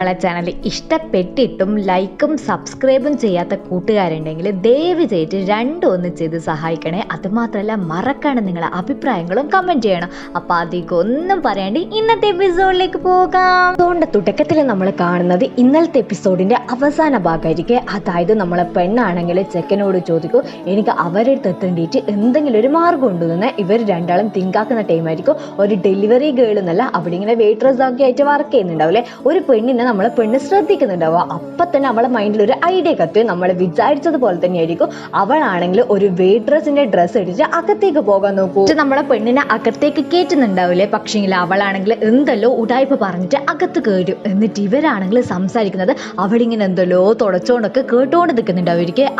നമ്മളെ ചാനൽ ഇഷ്ടപ്പെട്ടിട്ടും ലൈക്കും സബ്സ്ക്രൈബും ചെയ്യാത്ത കൂട്ടുകാരുണ്ടെങ്കിൽ ദയവ് ചെയ്തിട്ട് രണ്ടും ഒന്ന് ചെയ്ത് സഹായിക്കണേ. അതുമാത്രമല്ല മറക്കാണ് നിങ്ങളെ അഭിപ്രായങ്ങളും കമന്റ് ചെയ്യണം. അപ്പോൾ അധികം ഒന്നും പറയാണ്ട് ഇന്നത്തെ എപ്പിസോഡിലേക്ക് പോകാം. അതുകൊണ്ട് തുടക്കത്തിൽ നമ്മൾ കാണുന്നത് ഇന്നലത്തെ എപ്പിസോഡിന്റെ അവസാന ഭാഗമായിരിക്കും അതായത് നമ്മളെ പെണ്ണാണെങ്കിൽ ചെക്കനോട് ചോദിക്കും എനിക്ക് അവരുടെ എത്തേണ്ടിയിട്ട് എന്തെങ്കിലും ഒരു മാർഗം ഉണ്ടെന്ന് ഇവർ രണ്ടാളും തിങ്കാക്കുന്ന ടൈമായിരിക്കും ഒരു ഡെലിവറി ഗേൾ എന്നല്ല അവിടെ ഇങ്ങനെ വെയിറ്റ് ഒക്കെ ആയിട്ട് വർക്ക് ചെയ്യുന്നുണ്ടാവില്ലേ ഒരു പെണ്ണിനെ നമ്മളെ പെണ്ണ് ശ്രദ്ധിക്കുന്നുണ്ടാവുക അപ്പൊ തന്നെ നമ്മളെ മൈൻഡിൽ ഒരു ഐഡിയ കത്ത് നമ്മൾ തന്നെ ആയിരിക്കും അവളാണെങ്കിൽ ഒരു വെയിട്രസിന്റെ ഡ്രസ്സ് ഇടിച്ച് അകത്തേക്ക് പോകാൻ നോക്കൂ. നമ്മളെ പെണ്ണിനെ അകത്തേക്ക് കയറ്റുന്നുണ്ടാവില്ലേ പക്ഷേങ്കിൽ അവളാണെങ്കിൽ എന്തല്ലോ ഉടായ്പ പറഞ്ഞിട്ട് അകത്ത് കയറും എന്നിട്ട് ഇവരാണെങ്കിൽ സംസാരിക്കുന്നത് അവളിങ്ങനെ എന്തല്ലോ തുടച്ചോണ്ടൊക്കെ കേട്ടുകൊണ്ട് നിൽക്കുന്നുണ്ടാവും.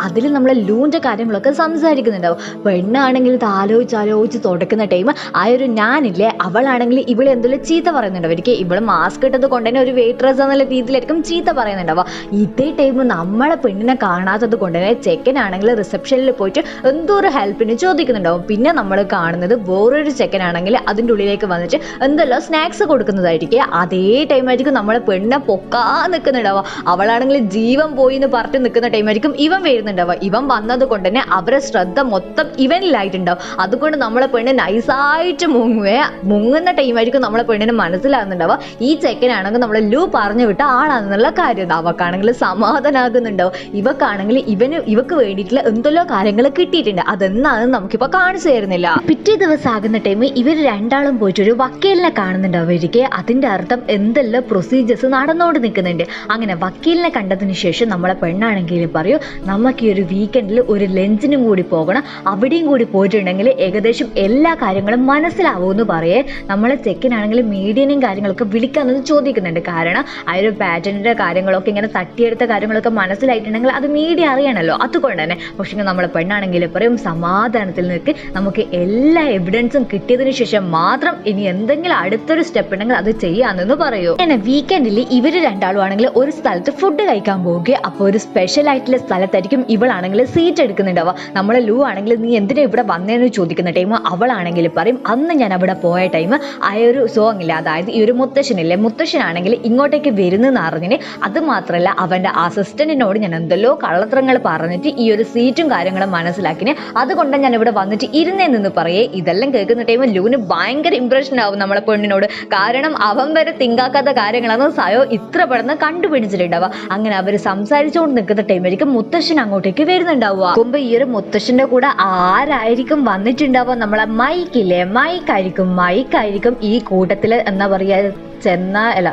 അതിൽ നമ്മളെ ലൂന്റെ കാര്യങ്ങളൊക്കെ സംസാരിക്കുന്നുണ്ടാവും. പെണ്ണാണെങ്കിൽ ഇത് ആലോചിച്ച് ആലോചിച്ച് തുടക്കുന്ന ടൈം ആ ഒരു ഞാനില്ലേ അവളാണെങ്കിൽ ഇവളെ എന്തെങ്കിലും ചീത്ത പറയുന്നുണ്ടാവും. ഇവൾ മാസ്ക് ഇട്ടത് കൊണ്ട് തന്നെ ഒരു വെയിട്രസ് എന്നുള്ള രീതിയിലായിരിക്കും ചീത്ത പറയുന്നുണ്ടാവുക. ഇതേ ടൈം നമ്മളെ പെണ്ണിനെ കാണാത്തത് കൊണ്ട് തന്നെ ചെക്കനാണെങ്കിൽ റിസപ്ഷനിൽ പോയിട്ട് എന്തോ ഒരു ഹെൽപ്പിന് ചോദിക്കുന്നുണ്ടാവും. പിന്നെ നമ്മൾ കാണുന്നത് വേറൊരു ചെക്കനാണെങ്കിൽ അതിന്റെ ഉള്ളിലേക്ക് വന്നിട്ട് എന്തെല്ലാം സ്നാക്സ് കൊടുക്കുന്നതായിരിക്കും. അതേ ടൈമായിരിക്കും നമ്മളെ പെണ്ണിനെ പൊക്കാ നിൽക്കുന്നുണ്ടാവുക അവളാണെങ്കിൽ ജീവൻ പോയി എന്ന് പറഞ്ഞിട്ട് നിൽക്കുന്ന ടൈമായിരിക്കും ഇവൻ വരുന്നുണ്ടാവുക. ഇവൻ വന്നത് കൊണ്ട് തന്നെ അവരെ ശ്രദ്ധ മൊത്തം ഇവനിലായിട്ടുണ്ടാവും. അതുകൊണ്ട് നമ്മളെ പെണ്ണ് നൈസായിട്ട് മുങ്ങുവേ. മുങ്ങുന്ന ടൈമായിരിക്കും നമ്മളെ പെണ്ണിന് മനസ്സിലാകുന്നുണ്ടാവുക ഈ ചെക്കനാണെങ്കിൽ നമ്മളെ ലൂ പറഞ്ഞു വിട്ട ആളാണെന്നുള്ള കാര്യം അവക്കാണെങ്കിൽ സമാധാനാകുന്നുണ്ടാവും. ഇവക്കാണെങ്കിൽ ഇവന് ഇവക്ക് വേണ്ടിയിട്ടുള്ള എന്തെല്ലോ കാര്യങ്ങൾ കിട്ടിയിട്ടുണ്ട്. അതെന്നാണെന്ന് നമുക്കിപ്പോൾ കാണിച്ചു തരുന്നില്ല. പിറ്റേ ദിവസം ആകുന്ന ടൈം ഇവർ രണ്ടാളും പോയിട്ട് ഒരു വക്കീലിനെ കാണുന്നുണ്ട് അവർക്ക് അതിന്റെ അർത്ഥം എന്തെല്ലാം പ്രൊസീജിയേഴ്സ് നടന്നുകൊണ്ട് നിൽക്കുന്നുണ്ട്. അങ്ങനെ വക്കീലിനെ കണ്ടതിന് ശേഷം നമ്മളെ പെണ്ണാണെങ്കിലും പറയൂ നമുക്ക് ഈ ഒരു വീക്കെൻഡിൽ ഒരു ലഞ്ചിനും കൂടി പോകണം. അവിടെയും കൂടി പോയിട്ടുണ്ടെങ്കിൽ ഏകദേശം എല്ലാ കാര്യങ്ങളും മനസ്സിലാവൂ എന്ന് പറയേ. നമ്മളെ ചെക്കിനാണെങ്കിൽ മീഡിയനും കാര്യങ്ങളൊക്കെ വിളിക്കാമെന്ന് ചോദിക്കുന്നുണ്ട്. കാരണം ഒരു പാറ്റേണിന്റെ കാര്യങ്ങളൊക്കെ ഇങ്ങനെ തട്ടിയെടുത്ത കാര്യങ്ങളൊക്കെ മനസ്സിലായിട്ടുണ്ടെങ്കിൽ അത് മീഡിയ അറിയണമല്ലോ അതുകൊണ്ട് തന്നെ പക്ഷേ നമ്മൾ പെണ്ണാണെങ്കിൽ പറയും സമാധാനത്തിൽ നിൽക്ക്. നമുക്ക് എല്ലാ എവിഡൻസും കിട്ടിയതിന് ശേഷം മാത്രം ഇനി എന്തെങ്കിലും അടുത്തൊരു സ്റ്റെപ്പ് ഉണ്ടെങ്കിൽ അത് ചെയ്യാമെന്ന് പറയൂ. പിന്നെ വീക്കെൻഡിൽ ഇവർ രണ്ടാളും ആണെങ്കിൽ ഒരു സ്ഥലത്ത് ഫുഡ് കഴിക്കാൻ പോവുക. അപ്പോൾ ഒരു സ്പെഷ്യൽ ആയിട്ടുള്ള സ്ഥലത്തായിരിക്കും ഇവളാണെങ്കിൽ സീറ്റ് എടുക്കുന്നുണ്ടാവുക. നമ്മളെ ലൂ ആണെങ്കിൽ നീ എന്തിനാ ഇവിടെ വന്നതെന്ന് ചോദിക്കുന്ന ടൈം അവളാണെങ്കിൽ പറയും അന്ന് ഞാൻ അവിടെ പോയ ടൈം ആ ഒരു സോങ്ങില്ല അതായത് ഈ ഒരു മുത്തശ്ശനില്ലേ മുത്തശ്ശനാണെങ്കിൽ ഇങ്ങോട്ടേക്ക് വരുന്നെന്ന് അറിഞ്ഞിന് അത് മാത്രമല്ല അവന്റെ അസിസ്റ്റന്റിനോട് ഞാൻ എന്തെല്ലോ കള്ളത്തരങ്ങൾ പറഞ്ഞിട്ട് ഈ ഒരു സീറ്റും കാര്യങ്ങളും മനസ്സിലാക്കിന്. അതുകൊണ്ട് ഞാൻ ഇവിടെ വന്നിട്ട് ഇരുന്നേ നിന്ന് പറയേ. ഇതെല്ലാം കേൾക്കുന്ന ടൈമിൽ ലൂന് ഭയങ്കര ഇമ്പ്രഷൻ ആവും നമ്മളെ പെണ്ണിനോട്. കാരണം അവൻ വരെ തിങ്കാക്കാത്ത കാര്യങ്ങളാണ് സയോ ഇത്ര പെട്ടെന്ന് കണ്ടുപിടിച്ചിട്ടുണ്ടാവുക. അങ്ങനെ അവർ സംസാരിച്ചുകൊണ്ട് നിൽക്കുന്ന ടൈമായിരിക്കും മുത്തശ്ശൻ അങ്ങോട്ടേക്ക് വരുന്നുണ്ടാവുക. മുമ്പ് ഈ ഒരു മുത്തശ്ശന്റെ കൂടെ ആരായിരിക്കും വന്നിട്ടുണ്ടാവുക? നമ്മളെ മൈക്കില്ലേ മൈക്കായിരിക്കും മൈക്കായിരിക്കും ഈ കൂട്ടത്തിൽ എന്താ പറയാ ചെന്ന അല്ല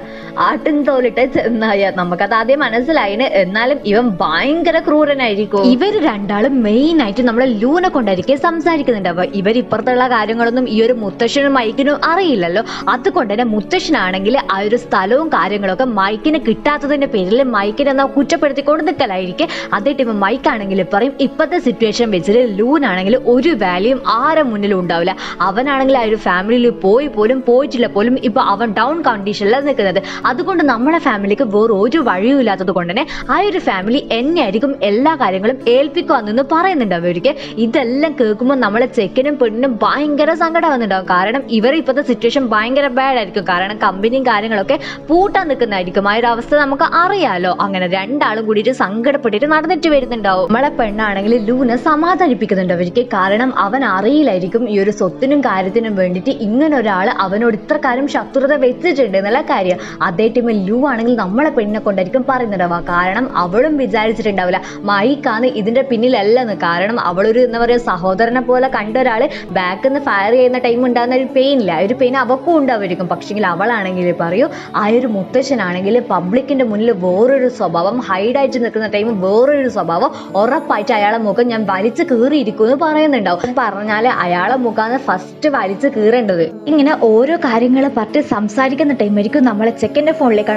ആട്ടിൻ തോലിട്ട് ചെന്നായ. നമുക്കത് ആദ്യം മനസ്സിലായി എന്നാലും ഇവൻ ഭയങ്കര ക്രൂരനായിരിക്കും. ഇവർ രണ്ടാളും മെയിൻ ആയിട്ട് നമ്മളെ ലൂനെ കൊണ്ടായിരിക്കും സംസാരിക്കുന്നുണ്ട്. അപ്പൊ ഇവർ ഇപ്പുറത്തുള്ള കാര്യങ്ങളൊന്നും ഈ ഒരു മുത്തശ്ശനും മൈക്കിനും അറിയില്ലല്ലോ. അതുകൊണ്ട് തന്നെ മുത്തശ്ശനാണെങ്കിൽ ആ ഒരു സ്ഥലവും കാര്യങ്ങളൊക്കെ മൈക്കിന് കിട്ടാത്തതിന്റെ പേരിൽ മൈക്കിനെ എന്നാ കുറ്റപ്പെടുത്തിക്കൊണ്ട് നിൽക്കലായിരിക്കും അതേ ടൈം മൈക്കാണെങ്കിൽ പറയും ഇപ്പോഴത്തെ സിറ്റുവേഷൻ വെച്ചിട്ട് ലൂനാണെങ്കിൽ ഒരു വാല്യൂം ആരെ മുന്നിലും ഉണ്ടാവില്ല. അവനാണെങ്കിൽ ആ ഒരു ഫാമിലിയിൽ പോയി പോലും പോയിട്ടില്ല പോലും. ഇപ്പൊ അവൻ ഡൗൺ കണ്ടീഷനിലാണ് നിൽക്കുന്നത് അതുകൊണ്ട് നമ്മുടെ ഫാമിലിക്ക് വേറെ ഒരു വഴിയും ഇല്ലാത്തത് കൊണ്ട് തന്നെ ആ ഒരു ഫാമിലി എന്നെ ആയിരിക്കും എല്ലാ കാര്യങ്ങളും ഏൽപ്പിക്കുവാന്നെന്ന് പറയുന്നുണ്ട് അവർക്ക്. ഇതെല്ലാം കേൾക്കുമ്പോൾ നമ്മളെ ചെക്കനും പെണ്ണിനും ഭയങ്കര സങ്കടമാകുന്നുണ്ടാവും കാരണം ഇവർ ഇപ്പോഴത്തെ സിറ്റുവേഷൻ ഭയങ്കര ബാഡ് ആയിരിക്കും. കാരണം കമ്പനിയും കാര്യങ്ങളൊക്കെ പൂട്ടാൻ നിൽക്കുന്നതായിരിക്കും. ആ ഒരു അവസ്ഥ നമുക്ക് അറിയാലോ. അങ്ങനെ രണ്ടാളും കൂടിയിട്ട് സങ്കടപ്പെട്ടിട്ട് നടന്നിട്ട് വരുന്നുണ്ടാവും. നമ്മളെ പെണ്ണാണെങ്കിൽ ലൂനെ സമാധാനിപ്പിക്കുന്നുണ്ട് അവർക്ക്. കാരണം അവൻ അറിയില്ലായിരിക്കും ഈ ഒരു സ്വത്തിനും കാര്യത്തിനും വേണ്ടിയിട്ട് ഇങ്ങനെ ഒരാൾ അവനോട് ഇത്ര കാര്യം ശത്രുത വെച്ചിട്ടുണ്ട് എന്നുള്ള കാര്യം. അതേ ടൈമിൽ ആണെങ്കിൽ നമ്മളെ പെണ്ണിനെ കൊണ്ടായിരിക്കും പറയുന്നുണ്ടാവുക കാരണം അവളും വിചാരിച്ചിട്ടുണ്ടാവില്ല. മൈക്കാണ് ഇതിന്റെ പിന്നിലല്ലെന്ന്. കാരണം അവളൊരു എന്താ പറയുക സഹോദരനെ പോലെ കണ്ട ഒരാൾ ബാക്കിൽ നിന്ന് ഫയർ ചെയ്യുന്ന ടൈം ഉണ്ടാകുന്ന ഒരു പെയിൻ ഇല്ല. ഒരു പെയിൻ അവക്കും ഉണ്ടാവുമായിരിക്കും പക്ഷേങ്കിൽ അവളാണെങ്കിൽ പറയൂ ആ ഒരു മുത്തശ്ശനാണെങ്കിൽ പബ്ലിക്കിന്റെ മുന്നിൽ വേറൊരു സ്വഭാവം ഹൈഡായിട്ട് നിൽക്കുന്ന ടൈം വേറൊരു സ്വഭാവം ഉറപ്പായിട്ട് അയാളെ മുഖം ഞാൻ വലിച്ചു കീറിയിരിക്കും എന്ന് പറയുന്നുണ്ടാവും പറഞ്ഞാൽ അയാളെ മുഖാന്ന് ഫസ്റ്റ് വലിച്ചു കീറേണ്ടത്. ഇങ്ങനെ ഓരോ കാര്യങ്ങൾ പറഞ്ഞ് സംസാരിക്കുന്ന ടൈമായിരിക്കും നമ്മളെ ചെക്കന്റെ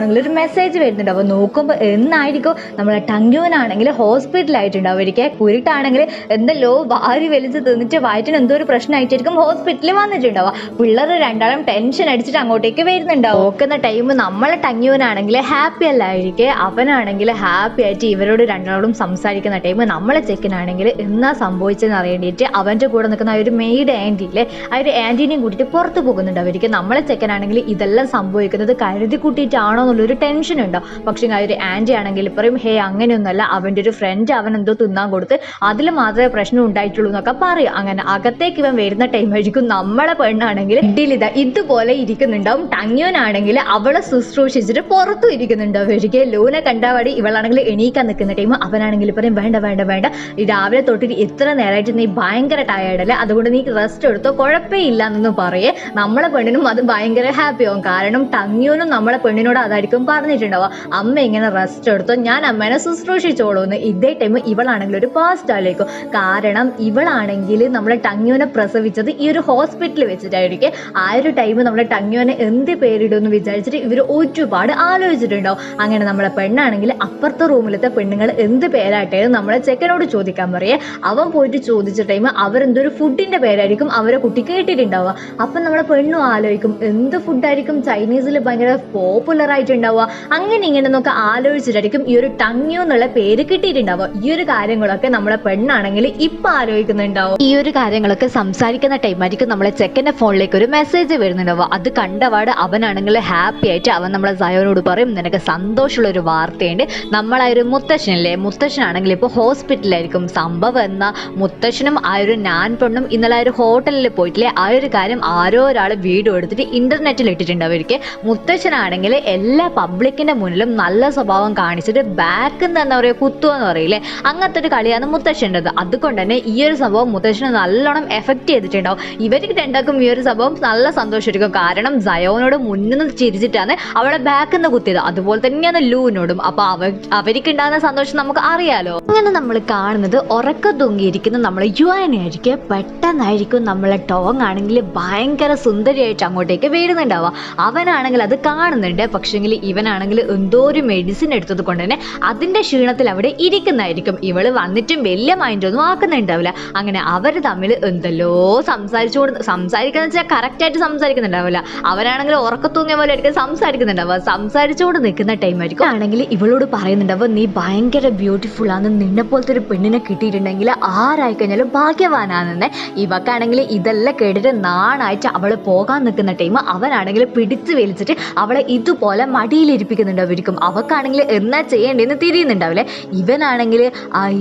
ഫോണിലേക്കാണെങ്കിൽ ഒരു മെസ്സേജ് വരുന്നുണ്ട്. അപ്പോൾ നോക്കുമ്പോൾ എന്നായിരിക്കും നമ്മളെ ടങ്ക്യൂനാണെങ്കിൽ ഹോസ്പിറ്റലായിട്ടുണ്ടാവുമായിരിക്കും കുരുട്ടാണെങ്കിൽ എന്തല്ലോ വാരി വലിച്ച് തിന്നിട്ട് വയറ്റിന് എന്തോ ഒരു പ്രശ്നമായിട്ടായിരിക്കും ഹോസ്പിറ്റലിൽ വന്നിട്ടുണ്ടാവുക. പിള്ളേർ രണ്ടാളും ടെൻഷൻ അടിച്ചിട്ട് അങ്ങോട്ടേക്ക് വരുന്നുണ്ടാവും. നോക്കുന്ന ടൈം നമ്മളെ ടങ്ക്യൂനാണെങ്കിൽ ഹാപ്പി അല്ലായിരിക്കും അവനാണെങ്കിൽ ഹാപ്പി ആയിട്ട് ഇവരോട് രണ്ടാളോടും സംസാരിക്കുന്ന ടൈം നമ്മളെ ചെക്കനാണെങ്കിൽ എന്നാ സംഭവിച്ചതെന്ന് അറിയേണ്ടിയിട്ട് അവന്റെ കൂടെ നിൽക്കുന്ന ആ ഒരു മെയ്ഡ് ആന്റിയില്ലേ ആ ഒരു ആന്റീനെയും കൂട്ടിയിട്ട് പുറത്ത് പോകുന്നുണ്ട്. അവർക്ക് നമ്മളെ ചെക്കനാണെങ്കിൽ ഇതെല്ലാം സംഭവിക്കുന്നത് കരുതി കൂട്ടിയിട്ടാണോ ഒരു ടെൻഷൻ ഉണ്ടാവും പക്ഷേ ആ ഒരു ആന്റി ആണെങ്കിൽ പറയും ഹേ അങ്ങനെയൊന്നുമല്ല. അവന്റെ ഒരു ഫ്രണ്ട് അവൻ എന്തോ തിന്നാൻ കൊടുത്ത് അതിൽ മാത്രമേ പ്രശ്നം ഉണ്ടായിട്ടുള്ളൂ എന്നൊക്കെ പറയും. അങ്ങനെ അകത്തേക്ക് ഇവൻ വരുന്ന ടൈം നമ്മളെ പെണ്ണാണെങ്കിൽ ഡിലിത ഇതുപോലെ ഇരിക്കുന്നുണ്ടാവും. ടങ്യോനാണെങ്കിൽ അവളെ ശുശ്രൂഷിച്ചിട്ട് പുറത്തും ഇരിക്കുന്നുണ്ടാവും. ഒരിക്കൽ ലൂനെ കണ്ടാവാടി ഇവളാണെങ്കിൽ എണീക്കാൻ നിൽക്കുന്ന ടൈം അവനാണെങ്കിൽ പറയും വേണ്ട വേണ്ട വേണ്ട. രാവിലെ തൊട്ടിട്ട് ഇത്ര നേരമായിട്ട് നീ ഭയങ്കര ടയേർഡല്ലേ അതുകൊണ്ട് നീ റെസ്റ്റ് എടുത്തോ. കുഴപ്പമില്ല എന്നൊന്നും പറയേ. നമ്മളെ പെണ്ണിനും അത് ഭയങ്കര ഹാപ്പിയാവും കാരണം ടങ്യോനും നമ്മളെ പെണ്ണിനോട് അതായിരിക്കും പറഞ്ഞിട്ടുണ്ടാവുക. അമ്മ ഇങ്ങനെ റെസ്റ്റ് എടുത്തോ ഞാൻ അമ്മേനെ ശുശ്രൂഷിച്ചോളൂ എന്ന്. ഇതേ ടൈം ഇവളാണെങ്കിൽ ഒരു പാസ്റ്റ് ആലേക്കും കാരണം ഇവളാണെങ്കിൽ നമ്മളെ ടങ്യോനെ പ്രസവിച്ചത് ഈ ഒരു ഹോസ്പിറ്റലിൽ വെച്ചിട്ടായിരിക്കും. ആ ഒരു ടൈം നമ്മളെ ടങ്യോനെ എന്ത് പേരിടുമെന്ന് വിചാരിച്ചിട്ട് ഇവർ ഒരുപാട് ആലോചിച്ചിട്ടുണ്ടാവും. അങ്ങനെ നമ്മളെ പെണ്ണാണെങ്കിൽ അപ്പുറത്തെ റൂമിലത്തെ പെണ്ണുങ്ങൾ എന്ത് പേരാട്ടെ നമ്മളെ ചെക്കനോട് ചോദിക്കാൻ പറയേ. അവൻ പോയിട്ട് ചോദിച്ച ടൈം അവരെന്തൊരു ഫുഡിന്റെ പേരായിരിക്കും അവരെ കുട്ടി കേട്ടിട്ടുണ്ടാവുക. അപ്പം നമ്മളെ പെണ്ണും ആലോചിക്കും എന്ത് ഫുഡായിരിക്കും ചൈനീസിൽ ഭയങ്കര പോപ്പുലർ ആയിട്ടുണ്ടാവുക അങ്ങനെ ഇങ്ങനെ നമുക്ക് ആലോചിച്ചിട്ടായിരിക്കും ഈ ഒരു ടങ്യോ എന്നുള്ള പേര് കിട്ടിയിട്ടുണ്ടാവുക. ഈ ഒരു കാര്യങ്ങളൊക്കെ നമ്മളെ പെണ്ണാണെങ്കിൽ ഇപ്പൊ ആലോചിക്കുന്നുണ്ടാവും. ഈ ഒരു കാര്യങ്ങളൊക്കെ സംസാരിക്കുന്ന ടൈം ആയിരിക്കും നമ്മളെ ചെക്കന്റെ ഫോണിലേക്ക് ഒരു മെസ്സേജ് വരുന്നുണ്ടാവുക. അത് കണ്ടപാട് അവനാണെങ്കിൽ ഹാപ്പി ആയിട്ട് അവൻ നമ്മളെ സയോനോട് പറയും. നിനക്ക് സന്തോഷമുള്ള ഒരു വാർത്തയുണ്ട്. നമ്മളെ ഒരു മുത്തശ്ശനല്ലേ മുത്തശ്ശനാണെങ്കിൽ ഇപ്പോൾ ഹോസ്പിറ്റലായിരിക്കും സംഭവം എന്ന മുത്തശ്ശനും ആ ഒരു ഞാൻ പെണ്ണും ഇന്നലെ ആ ഒരു ഹോട്ടലിൽ പോയിട്ടില്ലേ? ആ ഒരു കാര്യം ആരോ ഒരാൾ വീഡിയോ എടുത്തിട്ട് ഇന്റർനെറ്റിൽ ഇട്ടിട്ടുണ്ട് അവർക്ക് മുത്തശ്ശനാണെങ്കിൽ എല്ലാ പബ്ലിക്കിന്റെ മുന്നിലും നല്ല സ്വഭാവം കാണിച്ചിട്ട് ബാക്ക് എന്ന് എന്താ പറയുക കുത്തുക എന്ന് പറയില്ലേ? അങ്ങനത്തെ ഒരു കളിയാണ് മുത്തശ്ശന്റെത്. അതുകൊണ്ട് തന്നെ ഈ ഒരു സംഭവം മുത്തശ്ശനെ നല്ലോണം എഫക്റ്റ് ചെയ്തിട്ടുണ്ടാവും. ഇവർക്ക് രണ്ടാക്കും ഈ ഒരു സംഭവം നല്ല സന്തോഷമായിരിക്കും. കാരണം സയോനോട് മുന്നിൽ നിന്ന് ചിരിച്ചിട്ടാണ് അവളെ ബാക്ക് നിന്ന് കുത്തിയത്. അതുപോലെ തന്നെയാണ് ലൂവിനോടും അപ്പൊ അവ അവർക്ക് ഉണ്ടാകുന്ന സന്തോഷം നമുക്ക് അറിയാലോ. അങ്ങനെ നമ്മൾ കാണുന്നത് ഉറക്ക തൂങ്ങിയിരിക്കുന്ന നമ്മൾ യുവാനായിരിക്കും. പെട്ടെന്നായിരിക്കും നമ്മളെ ടോങ് ആണെങ്കിൽ ഭയങ്കര സുന്ദരിയായിട്ട് അങ്ങോട്ടേക്ക് വീഴുന്നുണ്ടാവുക. അവനാണെങ്കിൽ അത് കാണുന്നുണ്ട്. പക്ഷെങ്കിൽ ഇവനാണെങ്കിൽ എന്തോ ഒരു മെഡിസിൻ എടുത്തത് കൊണ്ട് തന്നെ അതിന്റെ ക്ഷീണത്തിൽ അവിടെ ഇരിക്കുന്നതായിരിക്കും. ഇവൾ വന്നിട്ടും വലിയ മൈൻഡ് ഒന്നും ആക്കുന്നുണ്ടാവില്ല. അങ്ങനെ അവർ തമ്മിൽ എന്തല്ലോ സംസാരിച്ചു കൊടു സംസാരിക്കുന്ന വെച്ചാൽ കറക്റ്റ് ആയിട്ട് സംസാരിക്കുന്നുണ്ടാവില്ല. അവനാണെങ്കിൽ ഉറക്കത്തൂങ്ങിയ പോലെ ആയിരിക്കും സംസാരിക്കുന്നുണ്ടാവുക. സംസാരിച്ചുകൊണ്ട് നിൽക്കുന്ന ടൈം ആയിരിക്കും. ആണെങ്കിൽ ഇവളോട് പറയുന്നുണ്ടാവുക നീ ഭയങ്കര ബ്യൂട്ടിഫുൾ ആണ് നിന്നെ പോലത്തെ ഒരു പെണ്ണിനെ കിട്ടിയിട്ടുണ്ടെങ്കിൽ ആരായി കഴിഞ്ഞാലും ഭാഗ്യവാനാണെന്ന്. ഇവക്കാണെങ്കിൽ ഇതെല്ലാം കേട്ടിട്ട് നാണായിട്ട് അവൾ പോകാൻ നിൽക്കുന്ന ടൈം അവനാണെങ്കിൽ പിടിച്ചു വലിച്ചിട്ട് അവളെ ഇതുപോലെ മടിയിലിരിപ്പിക്കുന്നുണ്ടാവും. അവക്കാണെങ്കിൽ എന്നാ ചെയ്യേണ്ടതെന്ന് തിരിയുന്നുണ്ടാവില്ലേ? ഇവനാണെങ്കിൽ ഐ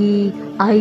ഐ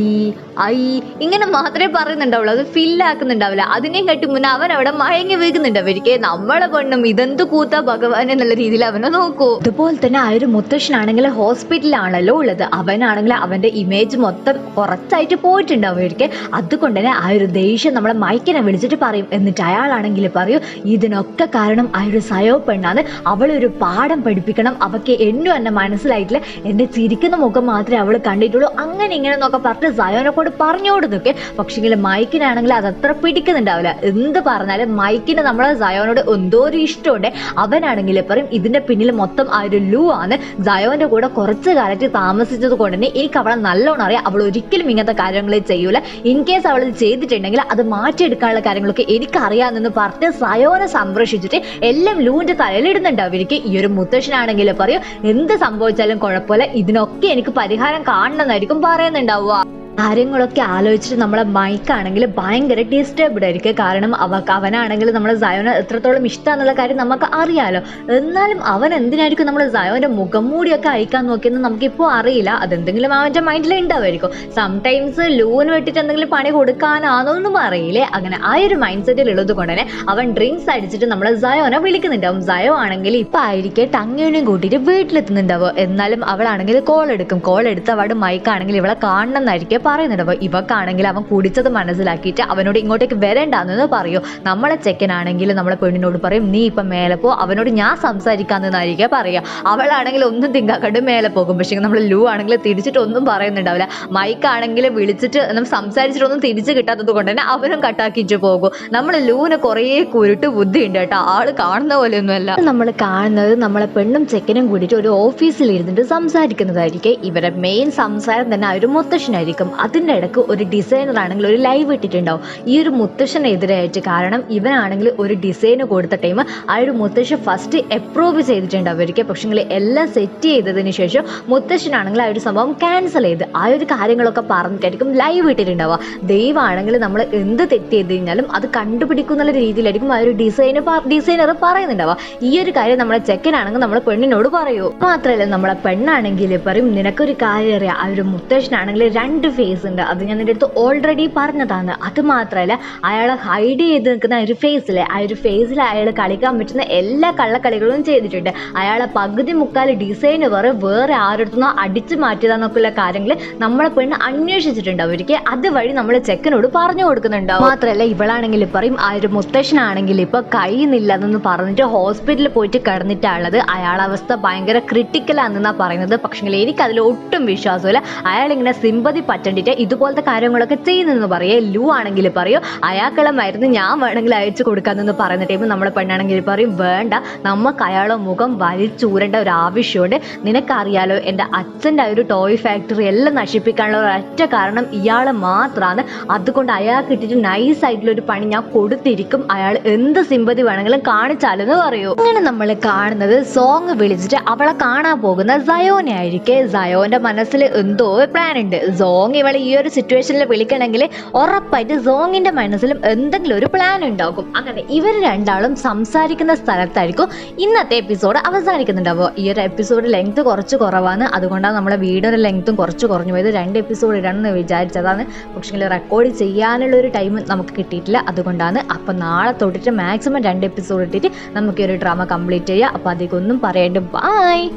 ഐ ഇങ്ങനെ മാത്രമേ പറയുന്നുണ്ടാവുള്ളൂ. അത് ഫില്ലാക്കുന്നുണ്ടാവില്ല അതിനെയും കട്ടി മുന്നേ അവൻ അവിടെ മയങ്ങി വീകുന്നുണ്ട് അവർക്ക് നമ്മളെ പെണ്ണും ഇതെന്ത് കൂത്ത ഭഗവാൻ എന്നുള്ള രീതിയിൽ അവനെ നോക്കൂ. ഇതുപോലെ തന്നെ ആ ഒരു മുത്തശ്ശനാണെങ്കിൽ ഹോസ്പിറ്റലിലാണല്ലോ ഉള്ളത്. അവനാണെങ്കിൽ അവന്റെ ഇമേജ് മൊത്തം കുറച്ചായിട്ട് പോയിട്ടുണ്ട് അവർക്ക് അതുകൊണ്ട് തന്നെ ആ ഒരു ദേഷ്യം നമ്മളെ മയക്കിനെ വിളിച്ചിട്ട് പറയും. എന്നിട്ട് അയാളാണെങ്കിൽ പറയും ഇതിനൊക്കെ കാരണം ആ ഒരു സയോ പെണ്ണാണ് അവളൊരു പാഠം പഠിപ്പിക്കണം. അവക്ക് എന്നും എന്നെ മനസ്സിലായിട്ടില്ല. എന്റെ ചിരിക്കുന്ന മുഖം മാത്രമേ അവൾ കണ്ടിട്ടുള്ളൂ. അങ്ങനെ ഇങ്ങനെ എന്നൊക്കെ പറഞ്ഞിട്ട് സയോനെ കൊണ്ട് പറഞ്ഞോട് നിൽക്കെ പക്ഷെങ്കിൽ മൈക്കിനാണെങ്കിൽ അത് അത്ര പിടിക്കുന്നുണ്ടാവില്ല. എന്ത് പറഞ്ഞാലും മൈക്കിന് നമ്മളെ സയോനോട് എന്തോ ഒരു ഇഷ്ടമുണ്ട്. അവനാണെങ്കിൽ പറയും ഇതിന്റെ പിന്നിൽ മൊത്തം ആ ഒരു ലൂ ആണ്. സയോന്റെ കൂടെ കുറച്ച് കാലത്ത് താമസിച്ചത് കൊണ്ട് തന്നെ എനിക്ക് അവളെ നല്ലോണം അറിയാം. അവൾ ഒരിക്കലും ഇങ്ങനത്തെ കാര്യങ്ങൾ ചെയ്യൂല. ഇൻ കേസ് അവൾ ചെയ്തിട്ടുണ്ടെങ്കിൽ അത് മാറ്റിയെടുക്കാനുള്ള കാര്യങ്ങളൊക്കെ എനിക്കറിയാമെന്ന് പറഞ്ഞ് സയോനെ സംരക്ഷിച്ചിട്ട് എല്ലാം ലൂവിന്റെ തലയിലിടുന്നുണ്ടാവും എനിക്ക് ഈ ഒരു മുത്തശ്ശനാണെങ്കിൽ പറയും എന്ത് സംഭവിച്ചാലും കുഴപ്പമില്ല. ഇതിനൊക്കെ എനിക്ക് പരിഹാരം കാണണമെന്നായിരിക്കും പറയുന്നുണ്ടാവുക. കാര്യങ്ങളൊക്കെ ആലോചിച്ചിട്ട് നമ്മളെ മൈക്കാണെങ്കിൽ ഭയങ്കര ഡിസ്റ്റർബ്ഡ് ആയിരിക്കും. കാരണം അവക്ക് അവനാണെങ്കിൽ നമ്മൾ സയോനെ എത്രത്തോളം ഇഷ്ടമാണെന്നുള്ള കാര്യം നമുക്ക് അറിയാലോ. എന്നാലും അവൻ എന്തിനായിരിക്കും നമ്മൾ സയോന്റെ മുഖം മൂടിയൊക്കെ അയക്കാൻ നോക്കിയെന്ന് നമുക്കിപ്പോൾ അറിയില്ല. അതെന്തെങ്കിലും അവന്റെ മൈൻഡിൽ ഉണ്ടാവുമായിരിക്കും സംടൈംസ് ലൂന് വെട്ടിട്ട് എന്തെങ്കിലും പണി കൊടുക്കാനാണോന്നും അറിയില്ലേ? അങ്ങനെ ആ ഒരു മൈൻഡ് സെറ്റിൽ ഉള്ളത് കൊണ്ട് തന്നെ അവൻ ഡ്രിങ്ക്സ് അടിച്ചിട്ട് നമ്മളെ സയോനെ വിളിക്കുന്നുണ്ടാവും സയോ ആണെങ്കിൽ ഇപ്പം ആയിരിക്കെ ടങ്ങേനെയും കൂട്ടിയിട്ട് വീട്ടിലെത്തുന്നുണ്ടാവും എന്നാലും അവളാണെങ്കിൽ കോൾ എടുക്കും. കോൾ എടുത്ത് അവിടെ മൈക്കാണെങ്കിൽ ഇവളെ കാണണം എന്നായിരിക്കും പറയുന്നുണ്ട്. അപ്പോൾ ഇവക്കാണെങ്കിൽ അവൻ കുടിച്ചത് മനസ്സിലാക്കിയിട്ട് അവനോട് ഇങ്ങോട്ടേക്ക് വരേണ്ടെന്ന് പറയൂ. നമ്മളെ ചെക്കനാണെങ്കിൽ നമ്മളെ പെണ്ണിനോട് പറയും നീ ഇപ്പം മേലെ പോ അവനോട് ഞാൻ സംസാരിക്കാമെന്നായിരിക്കും പറയുക. അവളാണെങ്കിൽ ഒന്നും തിങ്കാക്കണ്ട് മേലെ പോകും. പക്ഷേ നമ്മൾ ലൂ ആണെങ്കിൽ തിരിച്ചിട്ട് ഒന്നും പറയുന്നുണ്ടാവില്ല. മൈക്കാണെങ്കിൽ വിളിച്ചിട്ട് നമ്മൾ സംസാരിച്ചിട്ടൊന്നും തിരിച്ച് കിട്ടാത്തത് കൊണ്ട് തന്നെ അവനും കട്ടാക്കിയിട്ട് പോകും. നമ്മൾ ലൂവിന് കുറേ കുരുട്ട് ബുദ്ധി ഉണ്ട് കേട്ടോ. ആൾ കാണുന്ന പോലെ പോലെയൊന്നുമല്ല. നമ്മൾ കാണുന്നത് നമ്മളെ പെണ്ണും ചെക്കനും കൂടിയിട്ട് ഒരു ഓഫീസിൽ ഇരുന്നിട്ട് സംസാരിക്കുന്നതായിരിക്കും. ഇവരെ മെയിൻ സംസാരം തന്നെ ആ ഒരു മുത്തശ്ശനായിരിക്കും. അതിന്റെ ഇടയ്ക്ക് ഒരു ഡിസൈനർ ആണെങ്കിൽ ഒരു ലൈവ് ഇട്ടിട്ടുണ്ടാവും. ഈ ഒരു മുത്തശ്ശനെതിരായിട്ട് കാരണം ഇവനാണെങ്കിൽ ഒരു ഡിസൈന് കൊടുത്ത ടൈം ആ ഒരു മുത്തശ്ശൻ ഫസ്റ്റ് അപ്രൂവ് ചെയ്തിട്ടുണ്ട് അവർക്ക്. പക്ഷേ എല്ലാം സെറ്റ് ചെയ്തതിന് ശേഷം മുത്തശ്ശനാണെങ്കിൽ ആ ഒരു സംഭവം ക്യാൻസൽ ചെയ്ത് ആ ഒരു കാര്യങ്ങളൊക്കെ പറഞ്ഞിട്ടായിരിക്കും ലൈവ് ഇട്ടിട്ടുണ്ടാവുക. ദൈവമാണെങ്കിൽ നമ്മൾ എന്ത് തെറ്റ് ചെയ്ത് കഴിഞ്ഞാലും അത് കണ്ടുപിടിക്കുന്ന രീതിയിലായിരിക്കും ആ ഒരു ഡിസൈന് ഡിസൈനർ പറയുന്നുണ്ടാവുക. ഈ ഒരു കാര്യം നമ്മളെ ചെക്കനാണെങ്കിൽ നമ്മളെ പെണ്ണിനോട് പറയൂ. മാത്രമല്ല നമ്മളെ പെണ്ണാണെങ്കിൽ പറയും നിനക്കൊരു കാര്യം അറിയാം. ആ ഒരു മുത്തശ്ശനാണെങ്കിൽ രണ്ട് ഫേസ് ഉണ്ട്. അത് ഞാൻ നിന്റെ അടുത്ത് ഓൾറെഡി പറഞ്ഞതാണ്. അത് മാത്രമല്ല അയാളെ ഹൈഡ് ചെയ്ത് നിൽക്കുന്ന ഒരു ഫേസിലെ ആ ഒരു ഫേസിൽ അയാൾ കളിക്കാൻ പറ്റുന്ന എല്ലാ കള്ളക്കളികളും ചെയ്തിട്ടുണ്ട്. അയാളെ പകുതി മുക്കാൽ ഡിസൈനർ വേറെ ആരുടെ അടിച്ചു മാറ്റിയതാന്നൊക്കെയുള്ള കാര്യങ്ങൾ നമ്മളെ പെണ്ണ് അന്വേഷിച്ചിട്ടുണ്ട്. അവർക്ക് അതുവഴി നമ്മൾ ചെക്കനോട് പറഞ്ഞു കൊടുക്കുന്നുണ്ടാവും. മാത്രമല്ല ഇവളാണെങ്കിൽ പറയും ആ ഒരു മുത്തശ്ശനാണെങ്കിൽ ഇപ്പൊ കഴിയുന്നില്ലെന്ന് പറഞ്ഞിട്ട് ഹോസ്പിറ്റലിൽ പോയിട്ട് കിടന്നിട്ടുള്ളത് അയാളെ അവസ്ഥ ഭയങ്കര ക്രിട്ടിക്കലാണെന്നാണ് പറയുന്നത്. പക്ഷേ എനിക്ക് അതിൽ ഒട്ടും വിശ്വാസമില്ല. അയാൾ ഇങ്ങനെ സിമ്പതി പറ്റണ്ടിട്ട് ഇതുപോലത്തെ കാര്യങ്ങളൊക്കെ ചെയ്യുന്നതെന്ന് പറയുക ലു ആണെങ്കിൽ പറയും. അയാൾക്കുള്ള മരുന്ന് ഞാൻ വേണമെങ്കിൽ അയച്ചു കൊടുക്കാമെന്ന് പറയുന്ന ടൈം നമ്മളെ പെണ്ണാണെങ്കിൽ പറയും. വേണ്ട നമുക്ക് അയാളെ മുഖം വലിച്ചൂരേണ്ട ഒരു ആവശ്യമുണ്ട്. നിനക്കറിയാലോ എന്റെ അച്ഛന്റെ ആ ഒരു ടോയ് ഫാക്ടറി എല്ലാം നശിപ്പിക്കാനുള്ള ഒരൊറ്റ കാരണം ഇയാൾ മാത്രമാണ് അതുകൊണ്ട് അയാൾക്ക് ഇട്ടിട്ട് നൈസ് ആയിട്ടുള്ള ഒരു പണി ഞാൻ കൊടുത്തിരിക്കും. അയാൾ എന്ത് സിമ്പതി വേണമെങ്കിലും കാണിച്ചാലെന്ന് പറയൂ. അങ്ങനെ നമ്മൾ കാണുന്നത് സോങ് വിളിച്ചിട്ട് അവളെ കാണാൻ പോകുന്ന സയോനെ ആയിരിക്കെ. സയോന്റെ മനസ്സിൽ എന്തോ പ്ലാൻ ഉണ്ട്. സോങ് ഇവളെ ഈ ഒരു സിറ്റുവേഷനിൽ വിളിക്കണമെങ്കിൽ ഉറപ്പായിട്ട് സോങ്ങിന്റെ മനസ്സിലും എന്തെങ്കിലും ഒരു പ്ലാൻ ഉണ്ടാകും. അങ്ങനെ ഇവർ രണ്ടാളും സംസാരിക്കുന്ന സ്ഥലത്തായിരിക്കും ഇന്നത്തെ എപ്പിസോഡ് അവസാനിക്കുന്നുണ്ടാവുക. ഈ ഒരു എപ്പിസോഡ് ലെങ്ത് കുറച്ച് കുറവാണ്. അതുകൊണ്ടാണ് നമ്മുടെ വീഡിയോയുടെ ലെങ്ത്തും കുറച്ച് കുറഞ്ഞു പോയത്. രണ്ട് എപ്പിസോഡ് ഇടണമെന്ന് വിചാരിച്ചതാണ്. പക്ഷേ റെക്കോർഡ് ചെയ്യാനുള്ള ഒരു ടൈം നമുക്ക് കിട്ടിയിട്ടില്ല. അതുകൊണ്ടാണ് അപ്പം നാളെ തൊട്ടിട്ട് മാക്സിമം രണ്ട് എപ്പിസോഡ് ഇട്ടിട്ട് നമുക്ക് ഈ ഒരു ഡ്രാമ കംപ്ലീറ്റ് ചെയ്യാം അപ്പോൾ അതിക്കൊന്നും പറയേണ്ട. ബൈ